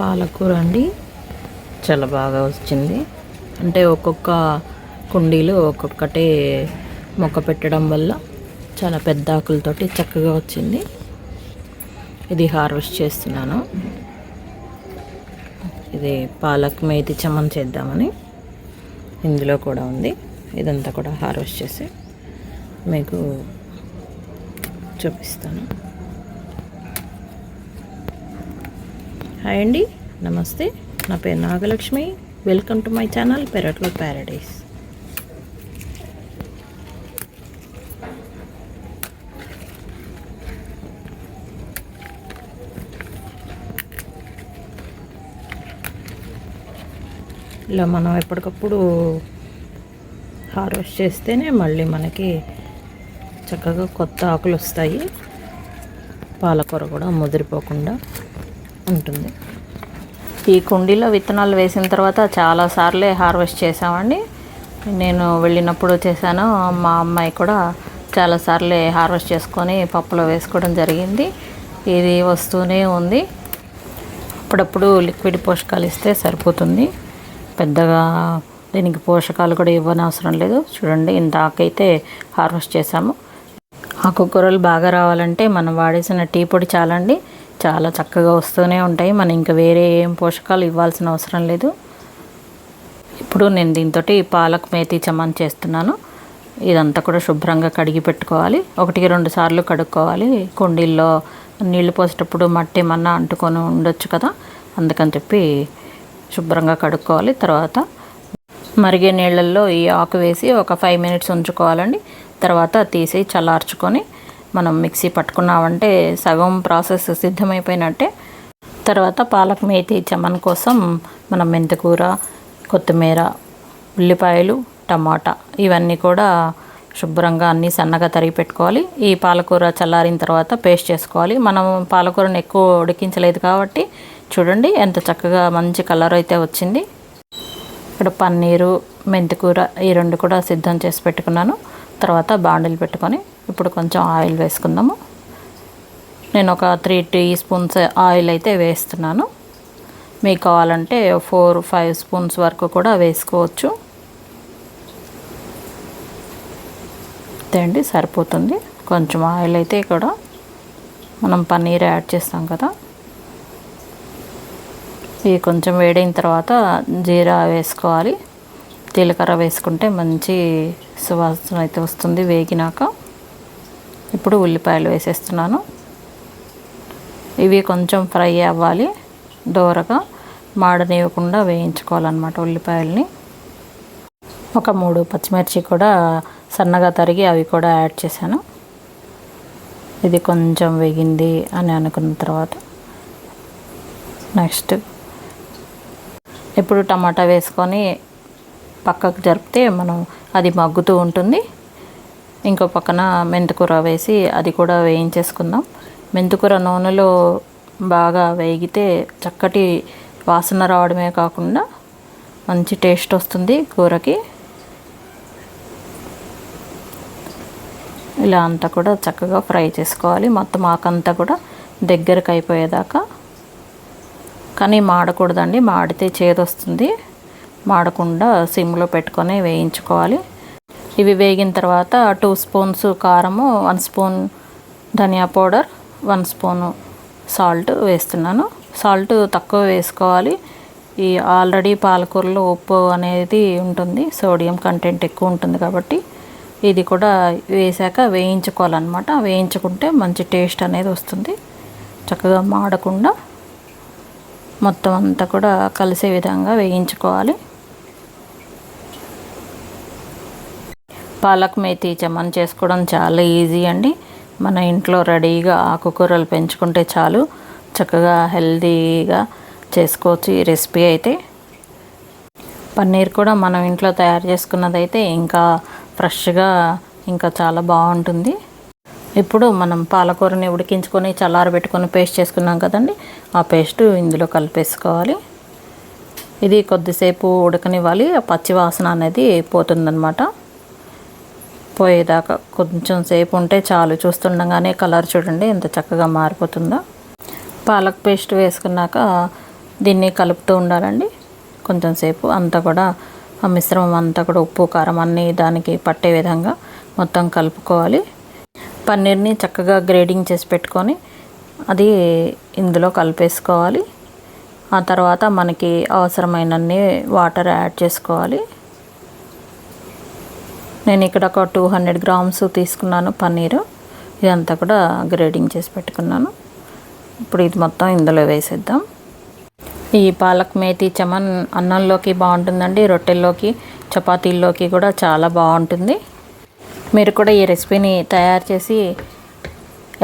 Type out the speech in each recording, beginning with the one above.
పాలకూర అండి. చాలా బాగా వచ్చింది. అంటే ఒక్కొక్క కుండీలో ఒక్కొక్కటి మొక్క పెట్టడం వల్ల చాలా పెద్ద ఆకులతోటి చక్కగా వచ్చింది. ఇది హార్వెస్ట్ చేస్తున్నాను. ఇది పాలక్ మేతి చమన్ చేద్దామని ఇందులో కూడా ఉంది. ఇదంతా కూడా హార్వెస్ట్ చేసి మీకు చూపిస్తాను. హాయ్ అండి నమస్తే. నా పేరు Nagalakshmi. Welcome to my channel పెరట్లో ప్యారడైస్. ఇలా మనం ఎప్పటికప్పుడు హార్వెస్ట్ చేస్తేనే మళ్ళీ మనకి చక్కగా కొత్త ఆకులు వస్తాయి పాలకూర కూడా ముదిరిపోకుండా. ఉంటుంది. ఈ కుండీలో విత్తనాలు వేసిన తర్వాత చాలాసార్లే హార్వెస్ట్ చేసామండి నేను వెళ్ళినప్పుడు చేశాను. మా అమ్మాయి కూడా చాలాసార్లే హార్వెస్ట్ చేసుకొని పప్పులో వేసుకోవడం జరిగింది. ఇది వస్తూనే ఉంది. అప్పుడప్పుడు లిక్విడ్ పోషకాలు ఇస్తే సరిపోతుంది. పెద్దగా దీనికి పోషకాలు కూడా ఇవ్వనవసరం లేదు. చూడండి ఇంత ఆకైతే హార్వెస్ట్ చేసాము ఆకుకూరలు బాగా రావాలంటే మనం వాడేసిన టీ పొడి చాలండి. చాలా చక్కగా వస్తూనే ఉంటాయి. మనం ఇంకా వేరే ఏం పోషకాలు ఇవ్వాల్సిన అవసరం లేదు. ఇప్పుడు నేను దీంతో పాలక్ మేతి చమన్ చేస్తున్నాను. ఇదంతా కూడా శుభ్రంగా కడిగి పెట్టుకోవాలి. ఒకటికి రెండు సార్లు కడుక్కోవాలి. కుండీల్లో నీళ్ళు పోసేటప్పుడు మట్టి ఏమన్నా అంటుకొని ఉండొచ్చు కదా. అందుకని చెప్పి శుభ్రంగా కడుక్కోవాలి. తర్వాత మరిగే నీళ్ళల్లో ఈ ఆకు వేసి ఒక ఫైవ్ మినిట్స్ ఉంచుకోవాలండి. తర్వాత తీసి చల్లార్చుకొని మనం మిక్సీ పట్టుకున్నామంటే సగం ప్రాసెస్ సిద్ధమైపోయినట్టే. తర్వాత పాలక్ మేతి చమన్ కోసం మనం మెంతికూర కొత్తిమీర ఉల్లిపాయలు టమాటా ఇవన్నీ కూడా శుభ్రంగా అన్నీ సన్నగా తరిగి పెట్టుకోవాలి. ఈ పాలకూర చల్లారిన తర్వాత పేస్ట్ చేసుకోవాలి. మనం పాలకూరను ఎక్కువ ఉడికించలేదు కాబట్టి చూడండి ఎంత చక్కగా మంచి కలర్ అయితే వచ్చింది. ఇక్కడ పన్నీరు మెంతికూర ఈ రెండు కూడా సిద్ధం చేసి పెట్టుకున్నాను. తర్వాత బాండిల్ పెట్టుకొని ఇప్పుడు కొంచెం ఆయిల్ వేసుకుందాము. నేను ఒక త్రీ టీ స్పూన్స్ ఆయిల్ అయితే వేస్తున్నాను. మీకు కావాలంటే ఫోర్ ఫైవ్ స్పూన్స్ వరకు కూడా వేసుకోవచ్చు. అంతే అండి సరిపోతుంది. కొంచెం ఆయిల్ అయితే కూడా మనం పన్నీర్ యాడ్ చేస్తాం కదా. ఇది కొంచెం వేడైన తర్వాత జీరా వేసుకోవాలి. జీలకర్ర వేసుకుంటే మంచి సువాసన అయితే వస్తుంది వేగినాక. ఇప్పుడు ఉల్లిపాయలు వేసేస్తున్నాను. ఇవి కొంచెం ఫ్రై అవ్వాలి. దోరగా మాడనివ్వకుండా వేయించుకోవాలన్నమాట ఉల్లిపాయలని. ఒక మూడు పచ్చిమిర్చి కూడా సన్నగా తరిగి అవి కూడా యాడ్ చేశాను. ఇది కొంచెం వేగింది అని అనుకున్న తర్వాత నెక్స్ట్ ఇప్పుడు టమాటా వేసుకొని పక్కకు జరిపితే మనం అది మగ్గుతూ ఉంటుంది. ఇంకో పక్కన మెంతికూర వేసి అది కూడా వేయించేసుకుందాం. మెంతికూర నూనెలో బాగా వేగితే చక్కటి వాసన రావడమే కాకుండా మంచి టేస్ట్ వస్తుంది కూరకి. ఇలా అంతా కూడా చక్కగా ఫ్రై చేసుకోవాలి. మొత్తం ఆకంతా కూడా దగ్గరకు అయిపోయేదాకా. కానీ మాడకూడదండి మాడితే చేదొస్తుంది. మాడకుండా సిమ్లో పెట్టుకొని వేయించుకోవాలి. ఇవి వేగిన తర్వాత టూ స్పూన్స్ కారము వన్ స్పూన్ ధనియా పౌడర్ వన్ స్పూను సాల్ట్ వేస్తున్నాను. సాల్ట్ తక్కువ వేసుకోవాలి. ఈ ఆల్రెడీ పాలకూరలో ఉప్పు అనేది ఉంటుంది సోడియం కంటెంట్ ఎక్కువ ఉంటుంది కాబట్టి ఇది కూడా వేసాక వేయించుకోవాలన్నమాట. వేయించుకుంటే మంచి టేస్ట్ అనేది వస్తుంది. చక్కగా మాడకుండా మొత్తం అంతా కూడా కలిసే విధంగా వేయించుకోవాలి. పాలక్ మేతి చమన్ చేసుకోవడం చాలా ఈజీ అండి. మన ఇంట్లో రెడీగా ఆకుకూరలు పెంచుకుంటే చాలు. చక్కగా హెల్తీగా చేసుకోవచ్చు ఈ రెసిపీ అయితే. పన్నీర్ కూడా మనం ఇంట్లో తయారు చేసుకున్నదైతే ఇంకా ఫ్రెష్గా ఇంకా చాలా బాగుంటుంది. ఇప్పుడు మనం పాలకూరని ఉడికించుకొని చల్లారబెట్టుకొని పేస్ట్ చేసుకున్నాం కదండి. ఆ పేస్ట్ ఇందులో కలిపేసుకోవాలి. ఇది కొద్దిసేపు ఉడకనివ్వాలి. ఆ అనేది పోతుందన్నమాట. పోయేదాకా కొంచెం సేపు ఉంటే చాలు. చూస్తుండగానే కలర్ చూడండి ఎంత చక్కగా మారిపోతుందో. పాలక్ పేస్ట్ వేసుకున్నాక దీన్ని కలుపుతూ ఉండాలండి. కొంచెం సేపు అంతా కూడా ఆ మిశ్రమం అంతా కూడా ఉప్పు కారం అన్నీ దానికి పట్టే విధంగా మొత్తం కలుపుకోవాలి. పన్నీర్ని చక్కగా గ్రేడింగ్ చేసి పెట్టుకొని అది ఇందులో కలిపేసుకోవాలి. ఆ తర్వాత మనకి అవసరమైనన్ని వాటర్ యాడ్ చేసుకోవాలి. నేను ఇక్కడ ఒక టూ హండ్రెడ్ గ్రామ్స్ తీసుకున్నాను పన్నీరు. ఇదంతా కూడా గ్రేడింగ్ చేసి పెట్టుకున్నాను. ఇప్పుడు ఇది మొత్తం ఇందులో వేసేద్దాం. ఈ పాలక్ మేతి చమన్ అన్నంలోకి బాగుంటుందండి. రొట్టెల్లోకి చపాతీల్లోకి కూడా చాలా బాగుంటుంది. మీరు కూడా ఈ రెసిపీని తయారు చేసి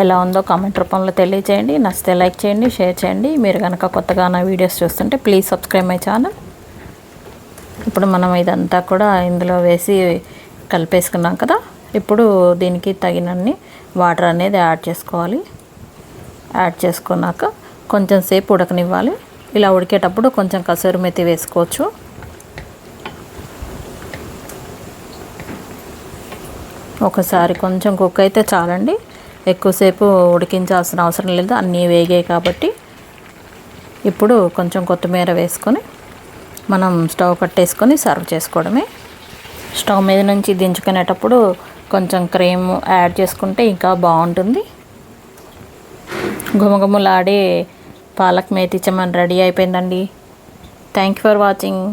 ఎలా ఉందో కామెంట్ రూపంలో తెలియచేయండి. నచ్చితే లైక్ చేయండి షేర్ చేయండి. మీరు కనుక కొత్తగా నా వీడియోస్ చూస్తుంటే ప్లీజ్ సబ్స్క్రైబ్ మై ఛానల్. ఇప్పుడు మనం ఇదంతా కూడా ఇందులో వేసి కలిపేసుకున్నాం కదా. ఇప్పుడు దీనికి తగినన్ని వాటర్ అనేది యాడ్ చేసుకోవాలి. యాడ్ చేసుకున్నాక కొంచెం సేపు ఉడకనివ్వాలి. ఇలా ఉడికేటప్పుడు కొంచెం కసూరి మెతి వేసుకోవచ్చు. ఒకసారి కొంచెం కుక్ అయితే చాలండి. ఎక్కువసేపు ఉడికించాల్సిన అవసరం లేదు. అన్నీ వేగాయి కాబట్టి ఇప్పుడు కొంచెం కొత్తిమీర వేసుకొని మనం స్టవ్ కట్టేసుకొని సర్వ్ చేసుకోవడమే. స్టవ్ మీద నుంచి దించుకునేటప్పుడు కొంచెం క్రీమ్ యాడ్ చేసుకుంటే ఇంకా బాగుంటుంది. గుమగుమలాడే పాలక్ మేతి చమన్ రెడీ అయిపోయిందండి. Thank you for watching